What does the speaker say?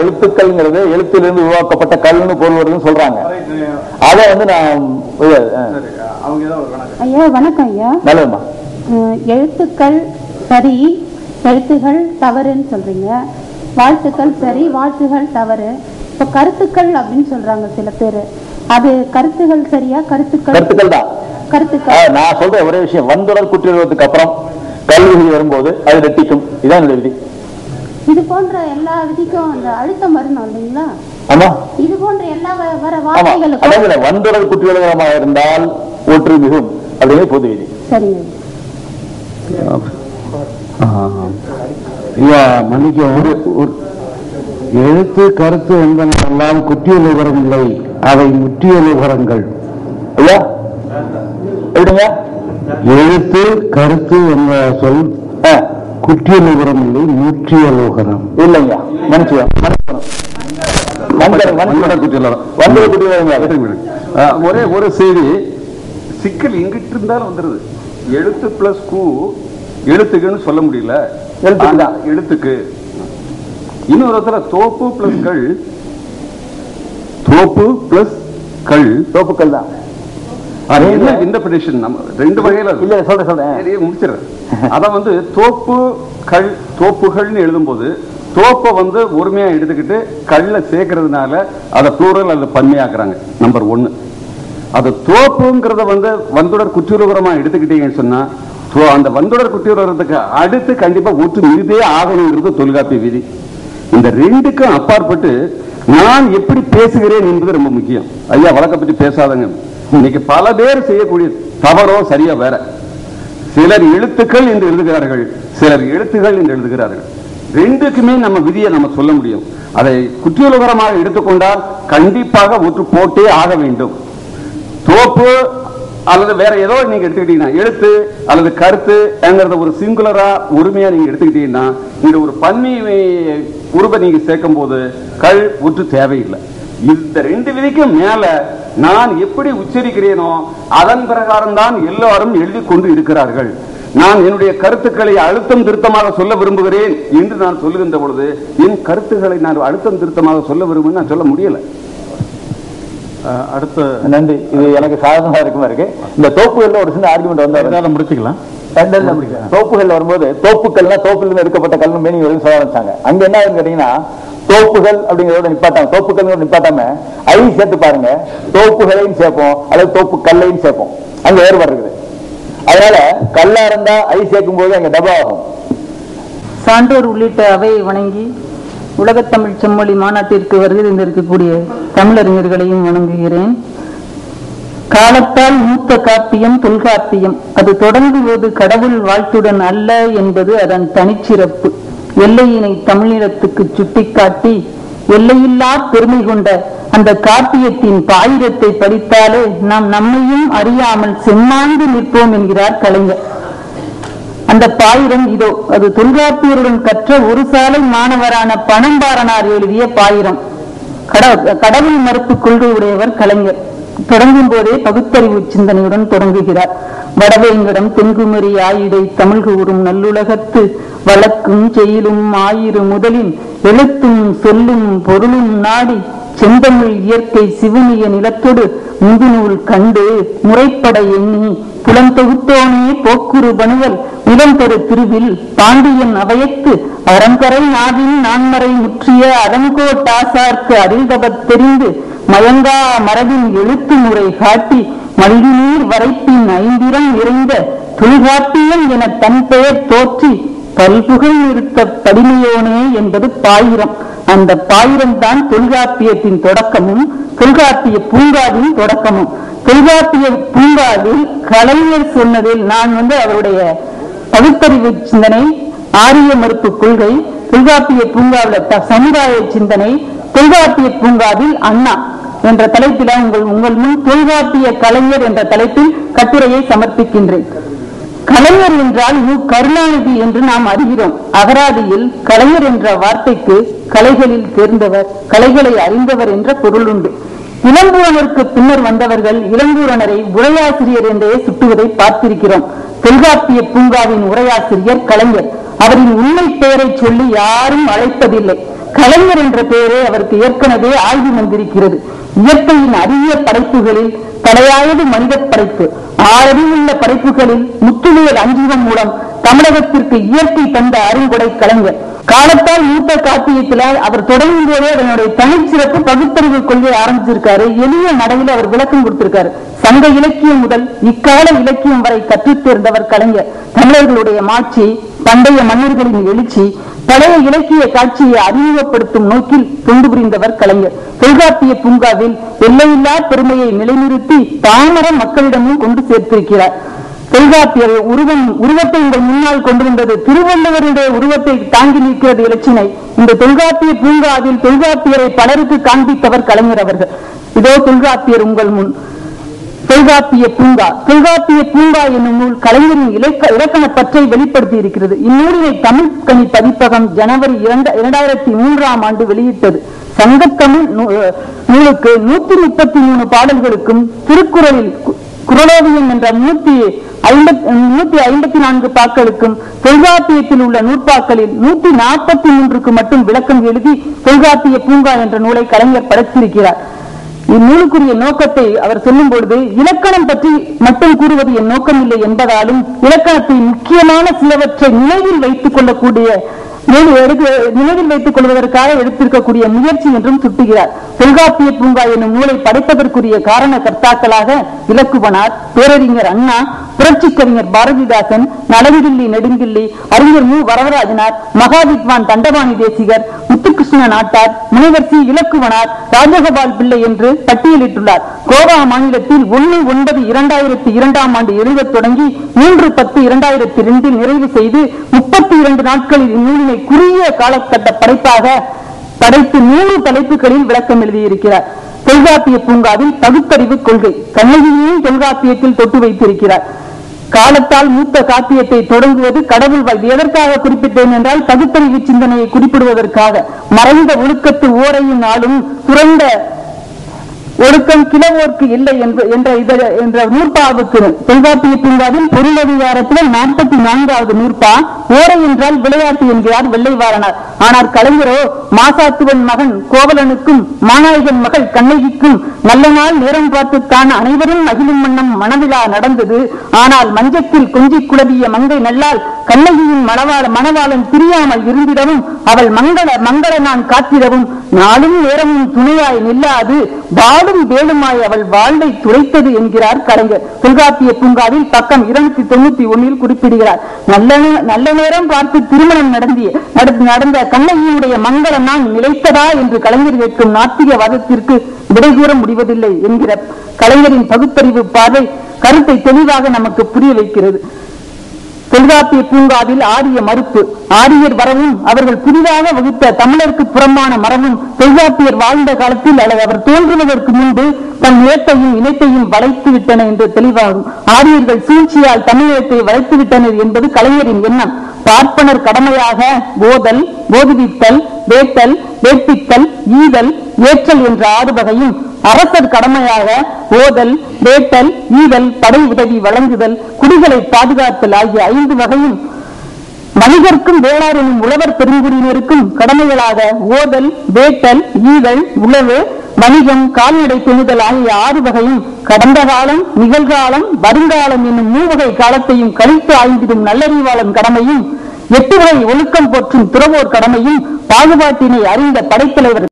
எழுத்துக்கள்ங்கிறது எழுத்திலிருந்து உருவாக்கப்பட்ட கல்னு பொருள் வருதுன்னு சொல்றாங்க அதை வந்து நான் ஐயா வணக்கம் ஐயா. நல்லதும்மா. அஹ், எழுத்துக்கள் சரி எழுத்துகள் தவறுன்னு சொல்றீங்க. வாழ்த்துக்கள் சரி வாழ்த்துகள் தவறு. இப்போ கருத்துக்கள் அப்படின்னு சொல்றாங்க சில பேர். அது கருத்துகள் சரியா கருத்துக்கள்? கருத்துக்கள் தான். கருத்துக்கள். நான் சொல்ற ஒரே விஷயம் வந்தொடர் குற்றியலுவதுக்கு அப்புறம் கல்வி வரும்போது அது ரெட்டிக்கும். இதான் என்னுடைய விதி. இது போன்ற எல்லா விதிக்கும் அந்த அழுத்தம் வரணும் இல்லைங்களா? ஆமா. இது போன்ற எல்லா வர வார்த்தைகளுக்கும் வந்தொடர் குற்றியலுகரமாக இருந்தால் ஒற்று மிகும். அப்படிங்கிறது பொது விதி. சரிங்க. ஐயா மன்னிக்க ஒரு எழுத்து கருத்து என்பனெல்லாம் குற்றியல் விவரமில்லை அவை முற்றியல் விவரங்கள். ஐயா? எழுத்து கருத்து என்ற சொல் ஆ, குற்றியல் விவரம் இல்லை முற்றியல் விவரம் இல்லைங்க குற்றியலுகரம். குற்றியலுகரம் ஆஹ், ஒரே ஒரு செய்தி. சிக்கல் எங்கிட்டு இருந்தாலும் வந்துருது. எழுத்து பிளஸ் கு எழுத்துக்குன்னு சொல்ல முடியல. எழுத்துக்கு ஆனா, தான். எழுத்துக்கு. இன்னொரு இடத்துல தோப்பு பிளஸ் கள் தோப்பு பிளஸ் கள் தோப்புக்கள் தான். இன்டர்பிரேஷன் நம்ம ரெண்டு வகையில. இல்ல சொல்றேன் சொல்றேன். முடிச்சிடுறேன். அதை வந்து தோப்பு கல் தோப்புகள்னு எழுதும்போது தோப்பை வந்து ஒருமையாக எடுத்துக்கிட்டு கல்ல சேர்க்கறதுனால அதை ப்ளூரல் அல்லது பன்மையாக்குறாங்க. நம்பர் ஒன்று அது தோப்புங்கிறத வந்து வந்துடர் குற்றியுலகரமா எடுத்துக்கிட்டீங்கன்னு சொன்னால் ஸோ அந்த வந்துடர் குற்றியுலகத்துக்கு அடுத்து கண்டிப்பாக ஒற்று மிகுதே ஆகணுங்கிறது தொல்காப்பிய விதி. இந்த ரெண்டுக்கும் அப்பாற்பட்டு நான் எப்படி பேசுகிறேன் என்பது ரொம்ப முக்கியம். ஐயா வழக்கை பற்றி பேசாதங்க. இன்னைக்கு பல பேர் செய்யக்கூடிய தவறோ சரியா வேற. சிலர் எழுத்துக்கள் என்று எழுதுகிறார்கள் சிலர் எழுத்துகள் என்று எழுதுகிறார்கள். ரெண்டுக்குமே நம்ம விதியை நம்ம சொல்ல முடியும். அதை குற்றியலுகரமாக எடுத்துக்கொண்டால் கண்டிப்பாக ஒற்று போட்டே ஆக வேண்டும். தோப்பு அல்லது வேற ஏதோ நீங்க எடுத்துக்கிட்டீங்கன்னா எழுத்து அல்லது கருத்து என்கிறத ஒரு சிங்குலரா உரிமையா நீங்க எடுத்துக்கிட்டீங்கன்னா இந்த ஒரு பன்னி உருவை நீங்க சேர்க்கும் போது கல் ஒற்று தேவையில்லை. இந்த ரெண்டு விதிக்கும் மேல நான் எப்படி உச்சரிக்கிறேனோ அதன் பிரகாரம் தான் எல்லாரும் எழுதி கொண்டு இருக்கிறார்கள். நான் என்னுடைய கருத்துக்களை அழுத்தம் திருத்தமாக சொல்ல விரும்புகிறேன் என்று நான் சொல்லுகின்ற பொழுது என் கருத்துக்களை நான் அழுத்தம் திருத்தமாக சொல்ல விரும்புகிறேன் நான் சொல்ல முடியல. அடுத்த நன்றி. இது எனக்கு சாதகமா இருக்குமா இருக்கு? இந்த தோப்புகள்ல ஒரு சின்ன ஆர்குமெண்ட் வந்து முடிச்சுக்கலாம். தோப்புகள் வரும்போது தோப்புக்கள்னா தோப்புல இருந்து எடுக்கப்பட்ட கல்னு மீனிங் வரும்னு சொல்ல ஆரம்பிச்சாங்க அங்க என்ன ஆகுதுன்னு கேட்டீங்கன்னா தோப்புகள் அப்படிங்கிறதோட நிப்பாட்டாம தோப்புகள் நிப்பாட்டாம ஐ சேர்த்து பாருங்க. தோப்புகளையும் சேர்ப்போம் அல்லது தோப்பு கல்லையும் சேர்ப்போம். அங்க வேறுபாடு இருக்குது. அதனால கல்லா இருந்தா ஐ சேர்க்கும் போது அங்க டபா ஆகும். சான்றோர் உள்ளிட்ட அவையை வணங்கி உலகத்தமிழ் செம்மொழி மாநாட்டிற்கு வருகை தந்திருக்கக்கூடிய தமிழறிஞர்களையும் வணங்குகிறேன். காலத்தால் மூத்த காப்பியம் தொல்காப்பியம். அது தொடங்குவது கடவுள் வாழ்த்துடன் அல்ல என்பது அதன் தனிச்சிறப்பு. எல்லையினை தமிழினத்துக்கு சுட்டிக்காட்டி எல்லையில்லா பெருமை கொண்ட அந்த காப்பியத்தின் பாயிரத்தை படித்தாலே நாம் நம்மையும் அறியாமல் செம்மாந்து நிற்போம் என்கிறார் கலைஞர். அந்த பாயிரம் இதோ அது தொல்காப்பியருடன் கற்ற ஒரு சாலை மாணவரான பணம்பாரனார் எழுதிய பாயிரம். கட- கடவுள் மறுப்பு கொள்கை உடையவர் கலைஞர். தொடங்கும் போதே பகுத்தறிவு சிந்தனையுடன் தொடங்குகிறார். வடவேங்கடம் தென்குமரி ஆயிடை தமிழ் கூறும் நல்லுலகத்து வழக்கும் செயலும் ஆயிரு முதலின் எழுத்தும் சொல்லும் பொருளும் நாடி செந்தமிழ் இயற்கை சிவனிய நிலத்தொடு முதுநூல் கண்டு முறைப்பட எண்ணி புலந்தொகுத்தோனே போக்குரு பணுவல் நிலந்தொரு திருவில் பாண்டியன் அவையத்து அறங்கரை நாவின் நான்மறை முற்றிய அரங்கோட்டாசார்க்கு அறிந்தவர் தெரிந்து மயங்கா மரபின் எழுத்து முறை காட்டி மல்கிநீர் வரைப்பின் ஐந்திரம் நிறைந்த தொல்காப்பியம் என தன் பெயர் தோற்றி பல்புகழ் நிறுத்த படிமையோனே என்பது பாயிரம். அந்த பாயிரம் தான் தொல்காப்பியத்தின் தொடக்கமும் தொல்காப்பிய பூங்காவின் தொடக்கமும். தொல்காப்பிய பூங்காவில் கலைஞர் சொன்னதில் நான் வந்து அவருடைய பகுத்தறிவு சிந்தனை ஆரிய மறுப்பு கொள்கை தொல்காப்பிய பூங்காவில் சமுதாய சிந்தனை தொல்காப்பிய பூங்காவில் அண்ணா. என்ற தலைப்பில் உங்கள் உங்கள் முன் தொல்காப்பிய கலைஞர் என்ற தலைப்பில் கட்டுரையை சமர்ப்பிக்கின்றேன். கலைஞர் என்றால் யூ கருணாநிதி என்று நாம் அறிகிறோம். அகராதியில் கலைஞர் என்ற வார்த்தைக்கு கலைகளில் தேர்ந்தவர் கலைகளை அறிந்தவர் என்ற பொருள் உண்டு. இளம்பூரணருக்கு பின்னர் வந்தவர்கள் இளம்பூரணரை உரையாசிரியர் என்றே சுட்டுவதை பார்த்திருக்கிறோம். தொல்காப்பிய பூங்காவின் உரையாசிரியர் கலைஞர். அவரின் உண்மை பெயரை சொல்லி யாரும் அழைப்பதில்லை. கலைஞர் என்ற பெயரே அவருக்கு ஏற்கனவே ஆய்வு வந்திருக்கிறது. இயற்கையின் அரிய படைப்புகளில் தலையாயது மனித படைப்பு. ஆறறிவுள்ள படைப்புகளில் முற்றுமையல் அஞ்சீவம் மூலம் தமிழகத்திற்கு இயற்கை தந்த அருங்கொடை கலைஞர். காலத்தால் மூத்த காப்பியத்தில் அவர் தொடங்கும் போதே அதனுடைய தனிச்சிறப்பு பகுத்தறிவு கொள்கை ஆரம்பிச்சிருக்காரு. எளிய நடையில் அவர் விளக்கம் கொடுத்திருக்காரு. சங்க இலக்கியம் முதல் இக்கால இலக்கியம் வரை கற்றுத் தேர்ந்தவர் கலைஞர். தமிழர்களுடைய மாட்சி பண்டைய மன்னர்களின் எழுச்சி பழைய இலக்கிய காட்சியை அறிமுகப்படுத்தும் நோக்கில் தொண்டு புரிந்தவர் கலைஞர். தொல்காப்பிய பூங்காவில் எல்லையில்லா பெருமையை நிலைநிறுத்தி தாமர மக்களிடமும் கொண்டு சேர்த்திருக்கிறார். தொல்காப்பியர் உருவம் உருவத்தை உங்கள் முன்னால் கொண்டு வந்தது திருவள்ளுவருடைய உருவத்தை தாங்கி நிற்கிறது இலச்சினை. இந்த தொல்காப்பிய பூங்காவில் தொல்காப்பியரை பலருக்கு காண்பித்தவர் கலைஞர் அவர்கள். இதோ தொல்காப்பியர் உங்கள் முன். தொல்காப்பிய பூங்கா. தொல்காப்பிய பூங்கா என்னும் நூல் கலைஞரின் இலக்க இலக்கண பற்றை வெளிப்படுத்தி இருக்கிறது இந்நூலினை தமிழ் கணி பதிப்பகம் ஜனவரி இரண்டு- இரண்டாயிரத்தி மூன்றாம் ஆண்டு வெளியிட்டது. சங்கத்தமிழ் நூலுக்கு நூத்தி முப்பத்தி மூணு பாடல்களுக்கும் திருக்குறளில் குரலோவியம் என்ற நூத்தி ஐம்பத்தி நூத்தி ஐம்பத்தி நான்கு பாக்களுக்கும் தொல்காப்பியத்தில் உள்ள நூற்பாக்களில் நூத்தி நாற்பத்தி மூன்றுக்கு மட்டும் விளக்கம் எழுதி தொல்காப்பிய பூங்கா என்ற நூலை கலைஞர் படைத்திருக்கிறார். இந்நூலுக்குரிய நோக்கத்தை அவர் சொல்லும் பொழுது இலக்கணம் பற்றி மட்டும் கூறுவது என் நோக்கம் இல்லை என்பதாலும் இலக்கணத்தை முக்கியமான சிலவற்றை நினைவில் வைத்துக் கொள்ளக்கூடிய நினைவில் வைத்துக் கொள்வதற்காக எடுத்திருக்கக்கூடிய முயற்சி என்றும் சுட்டுகிறார். தொல்காப்பிய பூங்கா என்னும் நூலை படைப்பதற்குரிய காரண கர்த்தாக்களாக இலக்குவனார் பேரறிஞர் அண்ணா புரட்சி கவிஞர் பாரதிதாசன் நலங்கிள்ளி நெடுங்கிள்ளி அறிஞர் மு. வரவராஜனார் மகாவித்வான் தண்டபாணி தேசிகர் முத்துகிருஷ்ண நாட்டார் முனைவர் சி இலக்குவனார் ராஜகபால் பிள்ளை என்று பட்டியலிட்டுள்ளார். கோவா மாநிலத்தில் ஒன்று ஒன்பது இரண்டாயிரத்தி இரண்டாம் ஆண்டு எழுதத் தொடங்கி மூன்று பத்து இரண்டாயிரத்தி இரண்டில் நிறைவு செய்து முப்பத்தி இரண்டு நாட்களில் இந்நூலினை குறுகிய காலகட்ட படைப்பாக படைத்து மூன்று தலைப்புகளில் விளக்கம் எழுதியிருக்கிறார். தொல்காப்பிய பூங்காவில் பகுத்தறிவு கொள்கை. கண்ணகியையும் தொல்காப்பியத்தில் தொட்டு வைத்திருக்கிறார். காலத்தால் மூத்த காப்பியத்தை தொடங்குவது கடவுள் வாழ்வு எதற்காக குறிப்பிட்டேன் என்றால் பகுத்தறிவு சிந்தனையை குறிப்பிடுவதற்காக. மறைந்த ஒழுக்கத்து ஓரையும் நாளும் துறந்த ஒழுக்கம் கிளவோர்க்கு இல்லை என்று என்ற என்ற நூற்பாவுக்கு தொல்காப்பிய பூங்காவின் பொருளதிகாரத்தில் நாற்பத்தி நான்காவது நூற்பா ஓரை என்றால் விளையாட்டு என்கிறார் வெள்ளைவாரனார் ஆனால் கலைஞரோ மாசாத்துவன் மகன் கோவலனுக்கும் மாநாயகன் மகள் கண்ணகிக்கும் நல்ல நாள் நேரம் பார்த்துத்தான் அனைவரும் மகிழும் வண்ணம் மனவிழா நடந்தது. ஆனால் மஞ்சத்தில் கொஞ்சி குழவிய மங்கை நல்லால் கண்ணகியின் மணவாள மணவாளன் பிரியாமல் இருந்திடவும் அவள் மங்கள மங்கள நான் காத்திடவும் நாளும் நேரமும் துணையாய் நில்லாது வாழும் வேலுமாய் அவள் வாழ்வை துரைத்தது என்கிறார் கலைஞர். தொல்காப்பிய பூங்காவில் பக்கம் இருநூத்தி தொண்ணூத்தி ஒன்னில் குறிப்பிடுகிறார். நல்ல நல்ல நேரம் பார்த்து திருமணம் நடந்திய நடந்த- நடந்த கண்ணகியுடைய மங்கள நான் நிலைத்ததா என்று கலைஞர் கேட்கும் நாத்திக வாதத்திற்கு விடை கூற முடிவதில்லை என்கிற கலைஞரின் பகுத்தறிவு பார்வை கருத்தை தெளிவாக நமக்கு புரிய வைக்கிறது. தொல்காப்பிய பூங்காவில் ஆரிய மறுப்பு. ஆரியர் வரவும் அவர்கள் புதிதாக வகுத்த தமிழருக்கு புறம்பான மரபும் தொல்காப்பியர் வாழ்ந்த காலத்தில் அல்லது அவர் தோன்றுவதற்கு முன்பு தன் நிலத்தையும் இனத்தையும் வளைத்து விட்டன என்று தெளிவாகும். ஆரியர்கள் சூழ்ச்சியால் தமிழகத்தை வளைத்து விட்டனர் என்பது கலைஞரின் எண்ணம். பார்ப்பனர் கடமையாக போதல் போதுவித்தல் வேட்டல் வேட்பித்தல் ஈதல் ஏற்றல் என்ற ஆறு வகையும் அரசர் கடமையாக ஓதல் வேட்டல் ஈதல் படை உதவி வழங்குதல் குடிகளை பாதுகாத்தல் ஆகிய ஐந்து வகையும் மனிதர்க்கும் வேளார் உழவர் பெருங்குடியினருக்கும் கடமைகளாக ஓதல் வேட்டல் ஈதல் உழவு வணிகம் கால்நடை துணிதல் ஆகிய ஆறு வகையும் கடந்த காலம் நிகழ்காலம் வருங்காலம் என்னும் மூவகை காலத்தையும் கழித்து ஆய்ந்திடும் நல்லறிவாளன் கடமையும் எட்டு வகை ஒழுக்கம் போற்றும் துறவோர் கடமையும் பாகுபாட்டினை அறிந்த படைத்தலைவர்